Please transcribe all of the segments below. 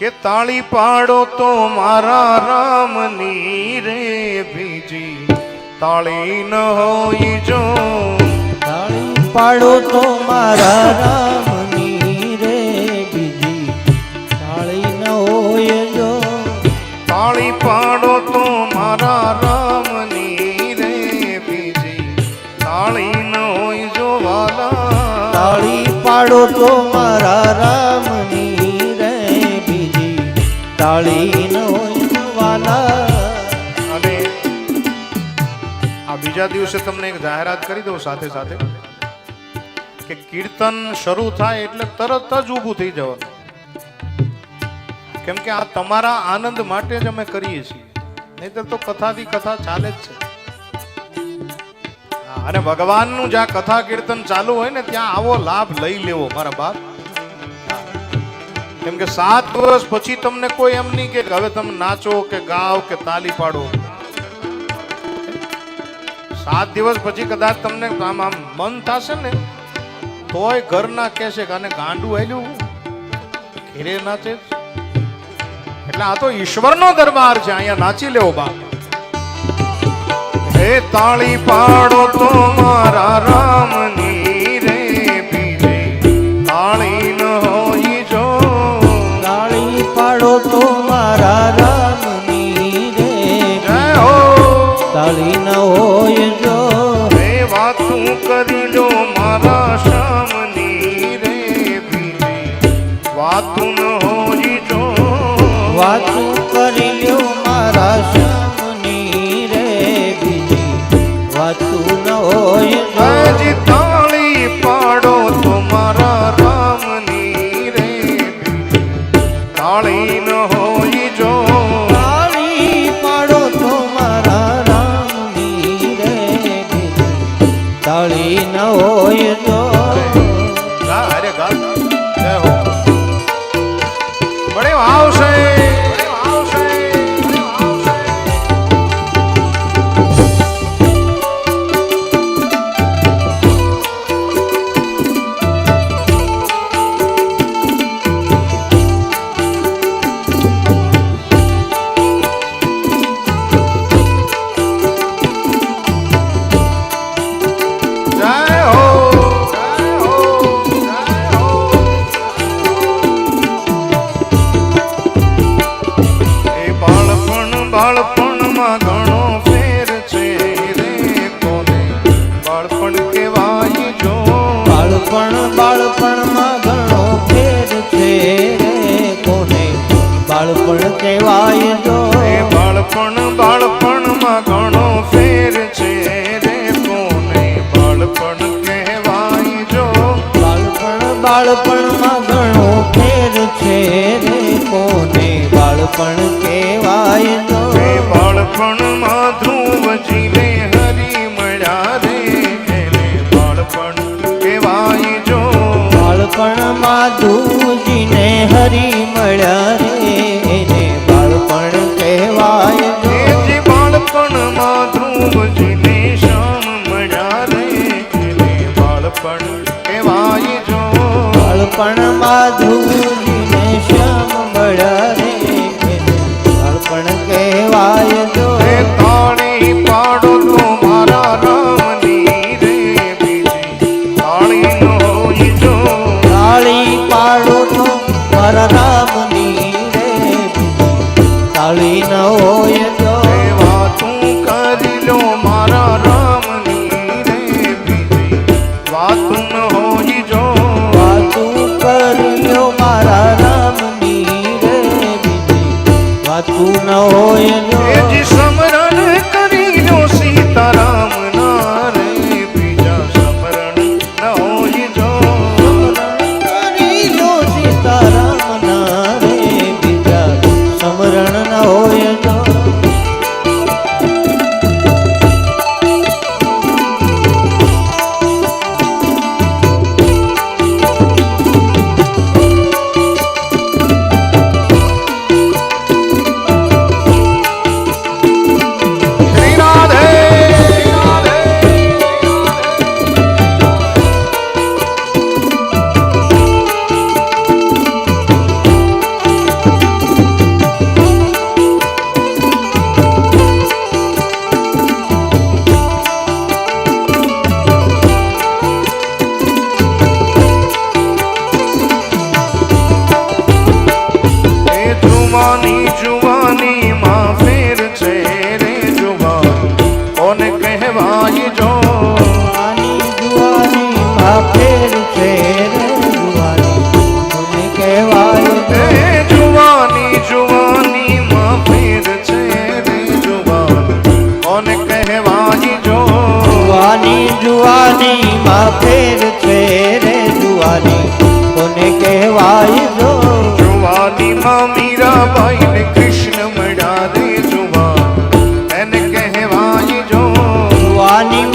કે તાળી પાડો તો મારા રામની રે બીજી. તાળી ન હોય જો. તાળી પાડો તો મારા રામની રે બીજી. તાળી ન હોય જો. તાળી પાડો તો મારા રામની રે બીજી. તાળી ન હોય જો વાલા. તાળી પાડો તો મારા રામની રે આ બીજા દિવસે તમને એક જાહેરાત કરી દઉં સાથે સાથે, કે કીર્તન શરૂ થાય એટલે તરત જ ઊભું થઈ જવાનું. કેમ કે આ તમારા આનંદ માટે જ અમે કરીએ છીએ. નહીતર તો કથાથી કથા ચાલે જ છે. અને ભગવાનનું જ્યાં કથા કીર્તન ચાલુ હોય ને, ત્યાં આવો લાભ લઈ લેવો, મારા બાપ. કેમ કે સાત વર્ષ પછી તમને કોઈ એમ નહીં કે હવે તમે નાચો કે ગાઓ કે તાલી પાડો. સાત દિવસ પછી કદાચ તમને આમ આમ મન થશે ને, તોય ઘરના કહેશે કે આને ગાંડું આવ્યું ઘેરે નાચે એટલે આ તો ઈશ્વરનો દરબાર છે, અહીંયા નાચી લેવો બાપ. હે તાળી પાડો તો મારા રામની બાળપણ બાળપણમાં ઘણો ફેર છે કોને? બાળપણ કહેવાય જો બાળપણ બાળપણમાં ઘણો ફેર છે રે કોને? બાળપણ કહેવાય જો. બાળપણ બાળપણમાં ઘણો ફેર છે રે કોને? બાળપણ કહેવાય જો બાળપણમાં ધ્રુવજીને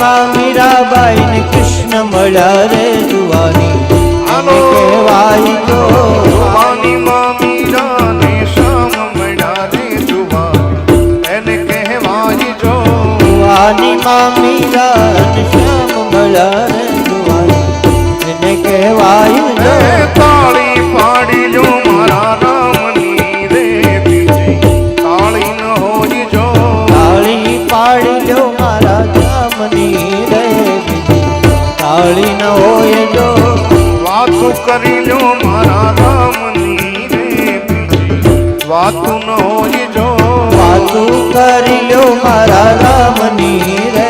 માં મીરાબાઈ ને કૃષ્ણ મળ્યા રે જુવાની. કોને કહેવાય તો જુવાની માં મીરા ને શ્યામ મળ્યા રે જુવાન એને કહેવાય જો. જુવાની માં મીરા ને શ્યામ મળ્યા રે જુવાની એને કહેવાય જો વાતો ન હોય જો. વાતું કરી લો મારા રામની રે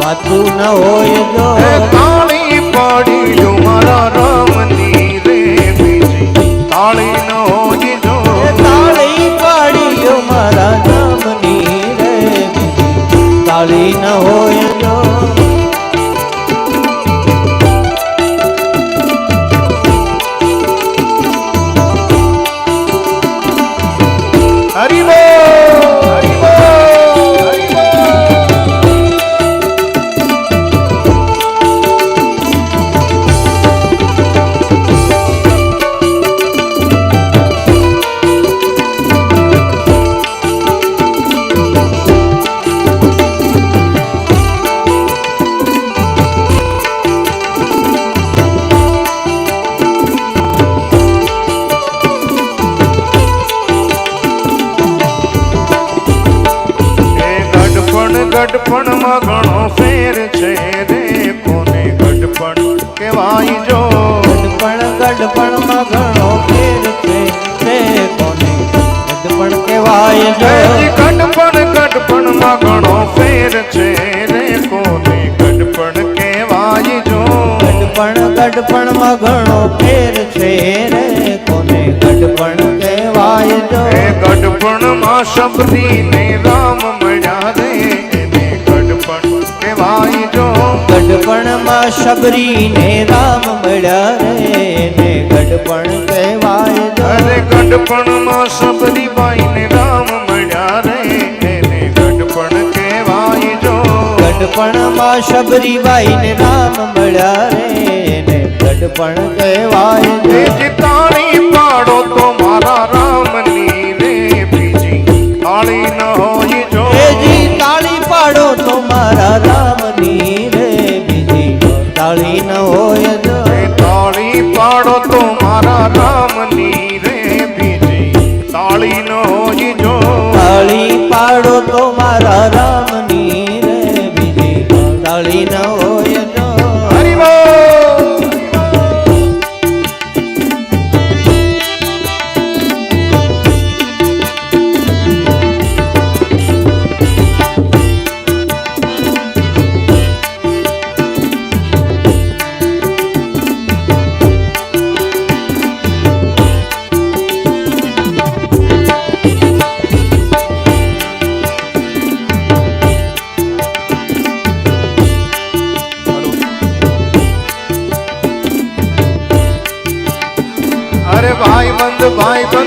વાતું ન હોય જો એ પડી પાડી લો મારા રામની ગડપણમાં ઘણો ફેર છે રે કોને ગઢપણ? કહેવાય જો. ગઢપણ ગઢપણમાં ઘણો ફેર છે રે કોને ગઢપણ? કહેવાય જો. ગઢપણ ગઢપણમાં ઘણો ફેર છે રે કોને ગઢપણ? કહેવાય જો. ગઢપણ ગઢપણમાં ઘણો ફેર છે રે કોને ગઢપણ? કહેવાય જો. ગઢપણમાં શબરીને ગડપણમાં શબરીને રામ મળ્યા રે ને ગઢપણ કહેવાય અરે ગડપણમાં સબરીબાઈને રામ મળ્યા રે એને ગડપણ કહેવાય જો. ગડપણમાં શબરીબાઈને રામ મળ્યા રે ને ગઢપણ કહેવાય એ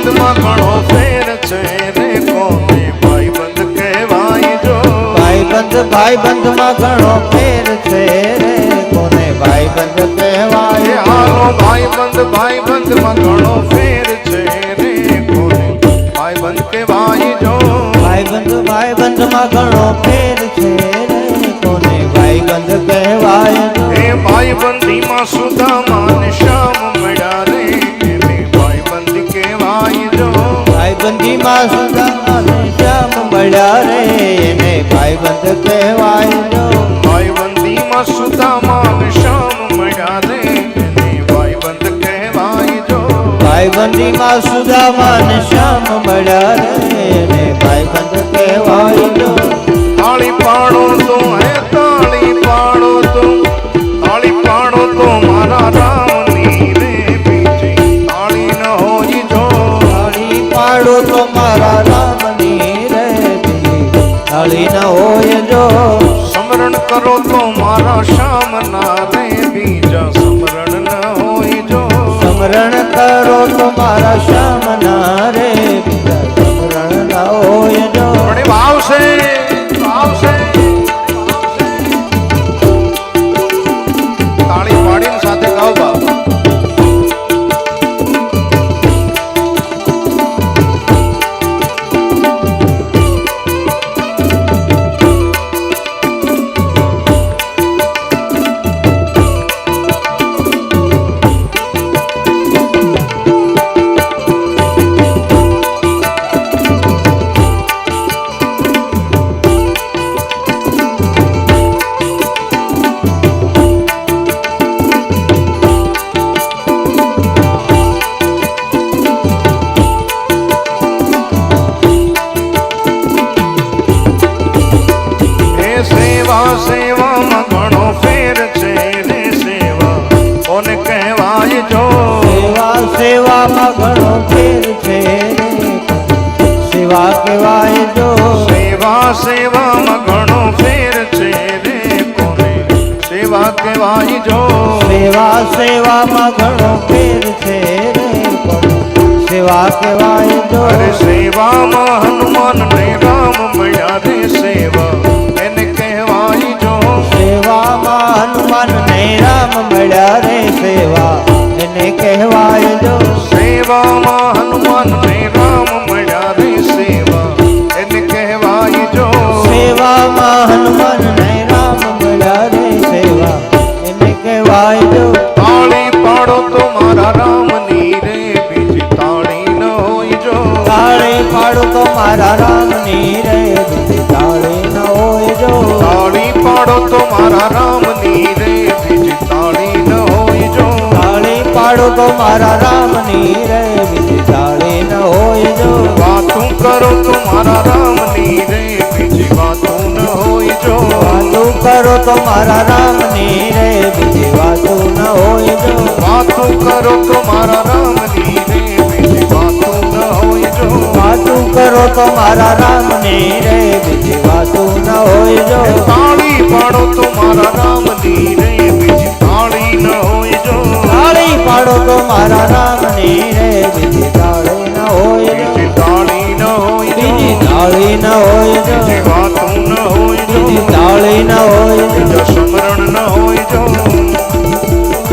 ભાઈ બંધમાં ઘણો ફેર છે. રે કોને ભાઈ બંધ કહેવાય જો? ભાઈબંધ ભાઈબંધમાં ઘણો ફેર છે. રે કોને ભાઈબંધ એ કહેવાય હાલો ભાઈ બંધ ભાઈ બંધમાં ઘણો ફેર છે. રે કોને ભાઈ બંધ કહેવાય જો? ભાઈબંધ ભાઈબંધમાં ઘણો ફેર ભાઈબંધ કહેવાય. જો ભાઈ બંધી માં સુદામા ને શામ મળ્યા રે. એને ભાઈ બંધ કહેવાય જો. ભાઈબંધીમાં સુદામા ને શ્યામ મળ્યા રે. ભાઈબંધ કહેવાય જો. તાળી પાડો તો બીજી ન હોય જો. સ્મરણ કરો તો મારા શ્યામના રે બીજા સ્મરણ ન હોય જો. સ્મરણ કરો તો મારા શ્યામના રે બીજા સ્મરણ ન હોય જો. પણ એ જો. સેવા સેવામાં ઘણો ફેર છે રે કોને? સેવા કહેવાય જો. સેવા સેવામાં ઘણો ફેર છે રે સેવા કહેવાય જો. અરે સેવામાં હનુમાન ને રામ મળ્યા રે સેવા. એને કહેવાય જો. સેવામાં હનુમાન ને રામ મળ્યા રે મારા રામની રે બીજી તાળી ન હોય જો. વાતું કરો તો મારા રામની રે બીજી વાતું ન હોય જો. વાતું કરો તો મારા રામની રે બીજી વાતું ન હોય જો. વાતું કરો તો મારા રામની રે બીજી વાતું ન હોય જો. વાતું કરો તો મારા રામની રે બીજી વાતું ન હોય જો. મારા રામની રે બીજી તાળી ન હોય. બીજી ન હોય બીજી તાળી ન